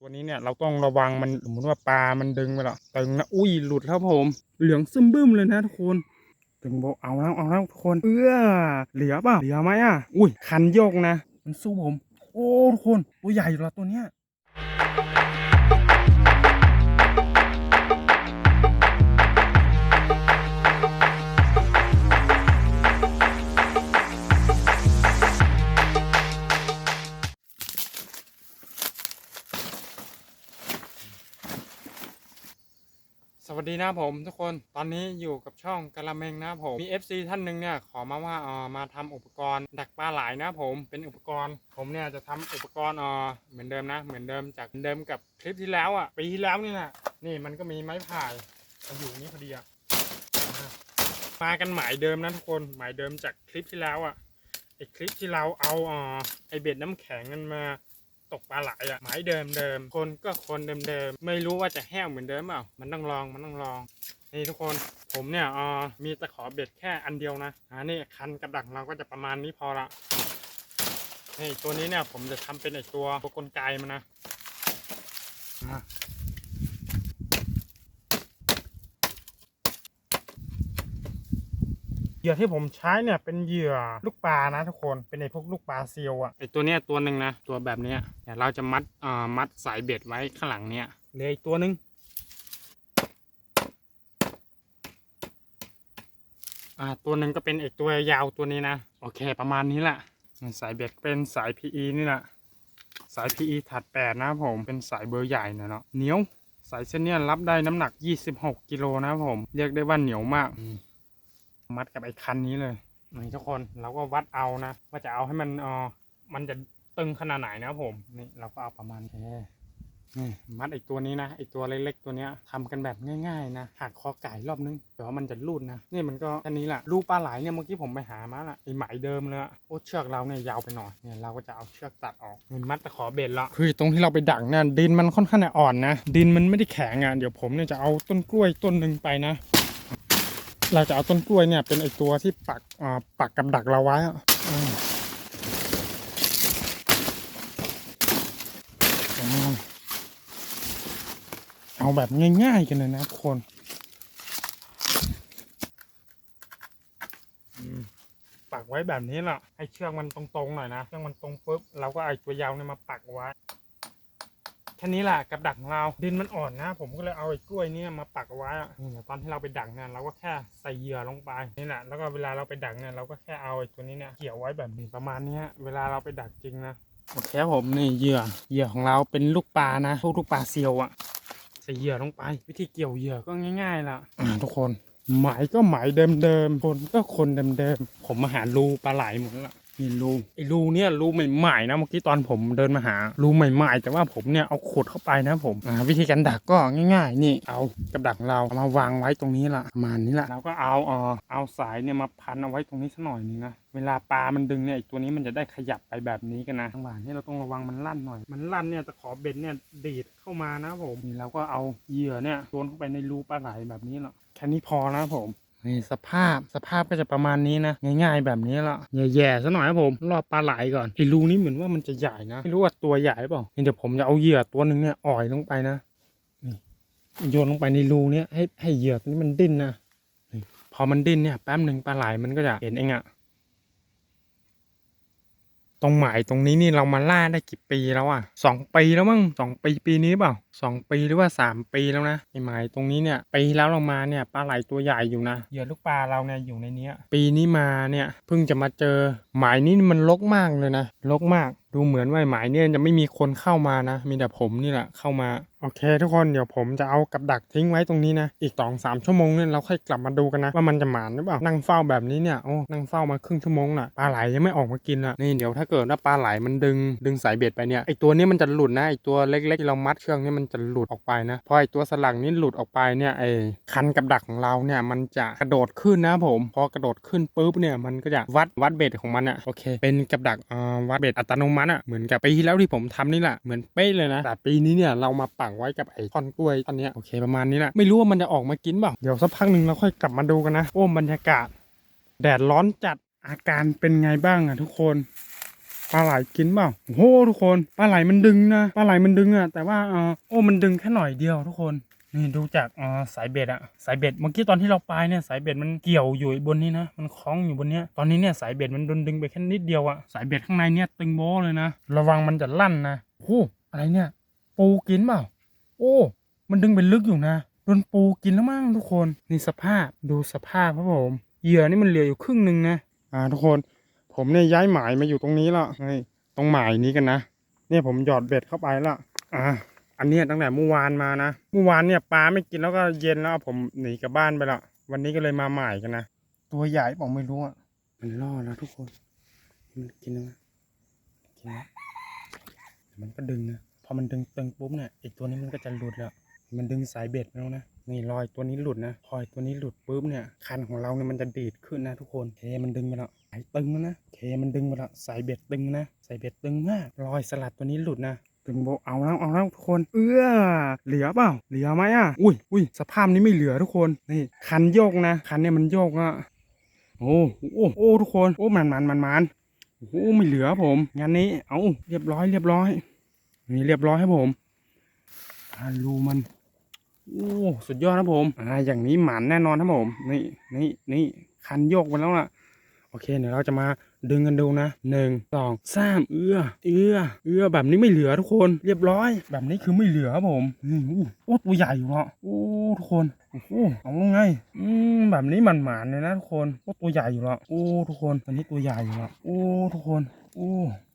ตัวนี้เนี่ยเราต้องระวังมันสมมติว่าปลามันดึงไปและตึงนะอุ้ยหลุดครับผม เหลืองซึมบึ้มเลยนะทุกคนตึงโบเอาแล้วเอาแล้วทุกคนเอื้อเหลือป่ะเหลือไหมอะอุ้ยคันโยกนะ มันสู้ผม โอ้ทุกคนตัวใหญ่อยู่และตัวเนี้ย สวัสดีนะผมทุกคนตอนนี้อยู่กับช่องกะละเมงนะผม มี FC ท่านหนึ่งเนี่ยขอมาว่าเออมาทำอุปกรณ์ดักปลาไหลนะผมเป็นอุปกรณ์ ผมเนี่ยจะทำอุปกรณ์เออเหมือนเดิมนะ เหมือนเดิมจากเหมือนเดิมกับคลิปที่แล้วอะปีที่แล้วนี่นะนี่มันก็มีไม้พายมาอยู่นี่พอดีอะอะมากันหมายเดิมนะทุกคนหมายเดิมจากคลิปที่แล้วอะไอคลิปที่เราเอาเออไอเบ็ดน้ำแข็งกันมา ตกปลาไหลอะหมายเดิมเดิมคนก็คนเดิมเดิมไม่รู้ว่าจะแห้วเหมือนเดิมเปล่ามันต้องลองมันต้องลองนี่ทุกคนผมเนี่ยเออมีตะขอเบ็ดแค่อันเดียวนะอ่านี่คันกับดักเราก็จะประมาณนี้พอละนี่ตัวนี้เนี่ยผมจะทำเป็นไอตัวตัวกลไกมันนะอะเห ยื่อที่ผมใช้เนี่ยเป็นเหยื่อลูกปลานะทุกคนเป็นไอพวกลูกปลาซีลอะไอตัวเนี้ยตัวหนึ่งนะตัวแบบเนี้ยเดี๋ยวเราจะมัดอ่ามัดสายเบ็ดไว้ข้างหลังเนี่ยเหลยตัวหนึ่งอ่าตัวหนึ่งก็เป็นไอตัวยาวตัวนี้นะโอเคประมาณนี้แหละสายเบ็ดเป็นสาย PE นี่แหละสาย PE ถัดแปดนะครับผมเป็นสายเบอร์ใหญ่นะเนาะเหนียวสายเส้นเนี้ยรับได้น้ำหนัก 26 กิโลนะครับผม เรียกได้ว่าเหนียวมาก มัดกับไอ้คันนี้เลยนี่ทุกคนเราก็วัดเอานะว่าจะเอาให้มันเออมันจะตึงขนาดไหนนะครับผมนี่เราก็เอาประมาณแค่นี่มัดไอ้ตัวนี้นะไอ้ตัวเล็กๆตัวเนี้ยทำกันแบบง่ายๆนะหักคอไก่รอบนึงเดี๋ยวมันจะรูดนะนี่มันก็แค่นี้แหละรูปลาไหลเนี่ยเมื่อกี้ผมไปหามาละไอ้ไหมเดิมเลยอะโอ้เชือกเราเนี่ยยาวไปหน่อยเนี่ยเราก็จะเอาเชือกตัดออกนี่มัดตะขอเบ็ดละคือตรงที่เราไปดักเนี่ยดินมันค่อนข้างจะอ่อนนะดินมันไม่ได้แข็งอะเดี๋ยวผมเนี่ยจะเอาต้นกล้วยต้นหนึ่งไปนะ เราจะเอาต้นกล้วยเนี่ยเป็นไอตัวที่ปักอ่าปักกับดักเราไว้เอาแบบง่ายๆกันเลยนะทุกคนปักไว้แบบนี้แหละให้เชือกมันตรงๆหน่อยนะเชือกมันตรงปุ๊บเราก็เอาไอตัวยาวเนี่ยมาปักไว้ แค่นี้แหละกับดักของเราดินมันอ่อนนะ ผมก็เลยเอาไอ้กล้วยเนี่ยมาปักเอาไว้นี่ยตอนที่เราไปดักเนี่ยเราก็แค่ใส่เหยื่อลงไปนี่แหละแล้วก็เวลาเราไปดักเนี่ยเราก็แค่เอาไอ้ตัวนี้เนี่ยเกี่ยวไว้แบบนี้ประมาณนี้เวลาเราไปดักจริงนะโอเคครับผมนี่เหยื่อเหยื่อของเราเป็นลูกปลานะพวกลูกปลาเซียวอะใส่เหยื่อลงไป วิธีเกี่ยวเหยื่อก็ง่ายๆละอ่าทุกคนหมายก็หมายเดิมๆคนก็คนเดิมๆผมมาหารูปลาไหลหมดละ นี่รูไอ้รูเนี่ยรูใหม่ๆนะเมื่อกี้ตอนผมเดินมาหารูใหม่ๆ แต่ว่าผมเนี่ยเอาขุดเข้าไปนะผมอ่าวิธีการดักก็ง่าย ๆ นี่เอากับดักของเราเอามาวางไว้ตรงนี้ละประมาณนี้ละเราก็เอาเออเอาสายเนี่ยมาพันเอาไว้ตรงนี้สักหน่อยนึงนะเวลาปลา มันดึงเนี่ยไอ้ตัวนี้มันจะได้ขยับไปแบบนี้กันนะทั้งหวานนี่เราต้องระวังมันลั่นหน่อย มันลั่นเนี่ยตะขอเบ็ดเนี่ยดีดเข้ามานะผมนี่เราก็เอาเหยื่อเนี่ยโยนเข้าไปในรูปลาไหลแบบนี้ละแค่นี้พอนะผม นี่สภาพสภาพก็จะประมาณนี้นะ ง่ายๆแบบนี้ละแย่ๆซะหน่อยครับผมรอบปลาไหลก่อนไอ้รูนี้เหมือนว่ามันจะใหญ่นะไม่รู้ว่าตัวใหญ่เปล่านี่เดี๋ยวผมจะเอาเหยื่อตัวหนึ่งเนี่ยอ่อยลงไปนะนี่โยนลงไปในรูเนี้ยให้ให้เหยื่อตัวนี้มันดิ้นนะนี่พอมันดิ้นเนี่ยแป๊บหนึ่งปลาไหลมันก็จะเห็นเองอะตรงหมายตรงนี้นี่เรามาล่าได้กี่ปีแล้วอะสองปีแล้วมั้งสองปีปีนี้เปล่า สองปีหรือว่าสามปีแล้วนะไอหมายตรงนี้เนี่ยปีแล้วเรามาเนี่ยปลาไหลตัวใหญ่อยู่นะเหยื่อลูกปลาเราเนี่ยอยู่ในเนี้ยปีนี้มาเนี่ยเพิ่งจะมาเจอหมายนี้มันลกมากเลยนะลกมากดูเหมือนว่าหมายเนี่ยจะไม่มีคนเข้ามานะ มีแต่ผมนี่แหละเข้ามาโอเค ทุกคนเดี๋ยวผมจะเอากับดักทิ้งไว้ตรงนี้นะ อีกสองสามชั่วโมงเนี่ยเราค่อยกลับมาดูกันนะ ว่ามันจะหมานหรือเปล่านั่งเฝ้าแบบนี้เนี่ยโอ้นั่งเฝ้ามาครึ่งชั่วโมงน่ะปลาไหลยังไม่ออกมากินอะนี่เดี๋ยวถ้าเกิดว่าปลาไหลมันดึงดึงสายเบ็ดไปเนี่ยไอตัวนี้มันจะหลุดนะไอตัวเล็กๆที่เรามัดเชือกนี่มันจะหลุดออกไปนะพอไอตัวสลังนี้หลุดออกไปเนี่ยไอคันกับดักของเราเนี่ยมันจะกระโดดขึ้นนะผมพอกระโดดขึ้นปุ๊บเนี่ยมันก็จะวัดวัดเบ็ดของมันอะโอเค เป็นกับดักวัดเบ็ดอัตโนมัติอะเหมือนกับปีที่แล้วที่ผมทำนี่แหละเหมือนเป๊ะเลยนะแต่ปีนี้เนี่ยเรามาปักไว้กับไอ้ท่อนกล้วยท่อนนี้โอเคประมาณนี้แหละไม่รู้ว่ามันจะออกมากินเปล่าเดี๋ยวสักพักหนึ่งเราค่อยกลับมาดูกันนะโอ้บรรยากาศ แดดร้อนจัดอาการเป็นไงบ้างอะทุกคน ปลาไหลกินเปล่าโอ้โหทุกคนปลาไหลมันดึงนะปลาไหลมันดึงอะแต่ว่าเออโอ้มันดึงแค่หน่อยเดียวทุกคนนี่ดูจากเออสายเบ็ดอะสายเบ็ดเมื่อกี้ตอนที่เราปลายเนี่ยสายเบ็ดมันเกี่ยวอยู่บนนี้นะมันคล้องอยู่บนเนี้ยตอนนี้เนี่ยสายเบ็ดมันโดนดึงไปแค่นิดเดียวอะสายเบ็ดข้างในเนี่ยตึงโบเลยนะระวังมันจะลั่นนะโอ้อะไรเนี่ยปูกินเปล่าโอ้ มันดึงเป็นลึกอยู่นะโดนปูกินแล้วมั้งทุกคนนี่สภาพดูสภาพครับผมเหยื่อนี่มันเหลืออยู่ครึ่งหนึ่งนะอ่าทุกคน ผมเนี่ยย้ายหมายมาอยู่ตรงนี้และเฮ้ยตรงหมายนี้กันนะ เนี่ยผมหยอดเบ็ดเข้าไปและอ่าอันเนี้ยตั้งแต่เมื่อวานมานะเมื่อวานเนี่ยปลาไม่กินแล้วก็เย็นแล้วผมหนีกลับบ้านไปละวันนี้ก็เลยมาหมายกันนะตัวใหญ่บอกไม่รู้อะมันล่อแล้วทุกคน มันกินแล้วนะกินแล้วแต่มันก็ดึงนะพอมันดึงตึงปุ๊บเนี่ยไอตัวนี้มันก็จะหลุดแล้วมันดึงสายเบ็ดแล้วนะ นี่รอยตัวนี้หลุดนะพอไอ้ตัวนี้หลุดปุ๊บเนี่ย คันของเราเนี่ยมันจะดีดขึ้นนะทุกคนเคมันดึงไปแล้วสายตึงแล้วนะเคมันดึงไปแล้วสายเบ็ดตึงนะสายเบ็ดตึงมากรอยสลัดตัวนี้หลุดนะตึงโบเอาแล้วเอาแล้วทุกคน เอื้อเหลือเปล่า เหลือไหมอะ อุ้ยอุ้ยสภาพนี้ไม่เหลือทุกคนนี่คันโยกนะ คันเนี่ยมันโยกอะโอ้โอ้โอ้ทุกคนโอ้มันมันมันมันโอ้ไม่เหลือผมงานนี้เอาเรียบร้อยเรียบร้อยนี่เรียบร้อยครับผมอารูมัน โอ้สุดยอดครับผม อ่า อย่างนี้หมันแน่นอนครับผม นี่ นี่ นี่ คันโยกไปแล้วล่ะ โอเค เดี๋ยวเราจะมาดึงกันดูนะหนึ่งสองสามเอื้อ เอื้อ เอื้อ แบบนี้ไม่เหลือทุกคน เรียบร้อย แบบนี้คือไม่เหลือครับผมโอ้ตัวใหญ่อยู่เนาะโอ้ทุกคนโอ้โหเอาไงอืมแบบนี้มันหมานเลยนะทุกคนโอ้ตัวใหญ่อยู่แล้วโอ้ทุกคนอันนี้ตัวใหญ่อยู่แล้วโอ้ทุกคน โอ้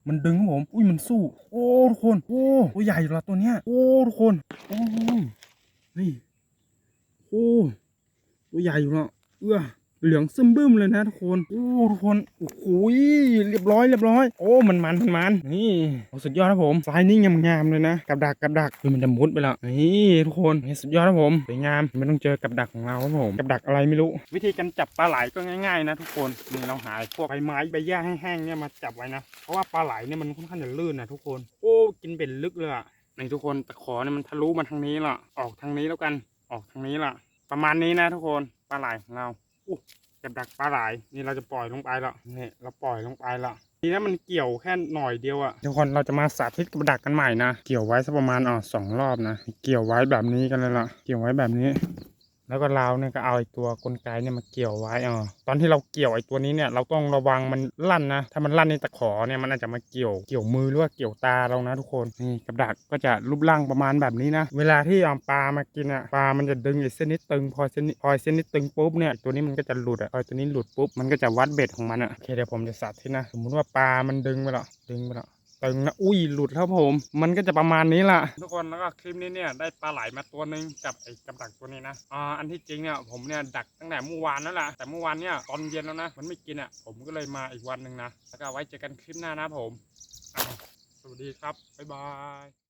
มันดึงครับผม อุ้ยมันสู้ โอ้ทุกคน โอ้ตัวใหญ่อยู่ล้วตัวเนี้ย โอ้ทุกคน โอ้ นี่โอ้ตัวใหญ่อยู่เนาะเอื้อเหลืองซึมบึ้มเลยนะทุกคนโอ้ทุกคนโอ้โหเรียบร้อยเรียบร้อย โอ้มันมันมันมันนี่โอ้สุดยอดครับผมสายนี่งามๆเลยนะกับดักกับดักคือมันจะมุดไปแล้วนี่ทุกคนนี่สุดยอดครับผมสวยงามไม่ต้องเจอกับดักของเราครับผมกับดักอะไรไม่รู้ วิธีการจับปลาไหลก็ง่ายๆนะทุกคนนี่เราหายพวกใบไม้ใบหญ้าแห้งๆเนี่ยมาจับไว้นะเพราะว่าปลาไหลเนี่ยมันค่อนข้างจะลื่นนะทุกคนโอ้กินเป็นลึกเลยอะ นี่ทุกคนตะขอเนี่ยมันทะลุมาทางนี้ละออกทางนี้แล้วกัน ออกทางนี้ล่ะ ประมาณนี้นะทุกคนปลาไหลของเราอู้จับดักปลาไหลนี่เราจะปล่อยลงไปละนี่เราปล่อยลงไปละทีนี้มันเกี่ยวแค่หน่อยเดียวอะทุกคนเราจะมาสาธิตกับดักกันใหม่นะเกี่ยวไว้สักประมาณอ๋อสองรอบนะ เกี่ยวไว้แบบนี้กันเลยล่ะ เกี่ยวไว้แบบนี้ แล้วก็เราเนี่ยก็เอาไอ้ตัวกลไกเนี่ยมาเกี่ยวไว้อ๋อตอนที่เราเกี่ยวไอ้ตัวนี้เนี่ยเราต้องระวังมันลั่นนะ ถ้ามันลั่นในตะขอเนี่ยมันอาจจะมาเกี่ยวเกี่ยวมือหรือว่าเกี่ยวตาเรานะทุกคนนี่กับดักก็จะรูปร่างประมาณแบบนี้นะ เวลาที่เอาปลามากินอะปลามันจะดึงไอ้เส้นนี้ตึงพอเส้นนี้พอเส้นนี้ตึงปุ๊บเนี่ยตัวนี้มันก็จะหลุดอะพอตัวนี้หลุดปุ๊บมันก็จะวัดเบ็ดของมันอะโอเคเดี๋ยวผมจะสาธิตนะสมมุติว่าปลามันดึงไปแล้วดึงไปแล้ว ตึงนะอุ้ยหลุดครับผม มันก็จะประมาณนี้ล่ะ ทุกคนแล้วก็คลิปนี้เนี่ยได้ปลาไหลมาตัวหนึ่งกับไอ้กับดักตัวนี้นะอ่าอันที่จริงเนี่ยผมเนี่ยดักตั้งแต่เมื่อวานนั่นแหละแต่เมื่อวานเนี่ยตอนเย็นแล้วนะมันไม่กินอะผมก็เลยมาอีกวันหนึ่งนะแล้วก็ไว้เจอกันคลิปหน้านะผมสวัสดีครับบ๊ายบาย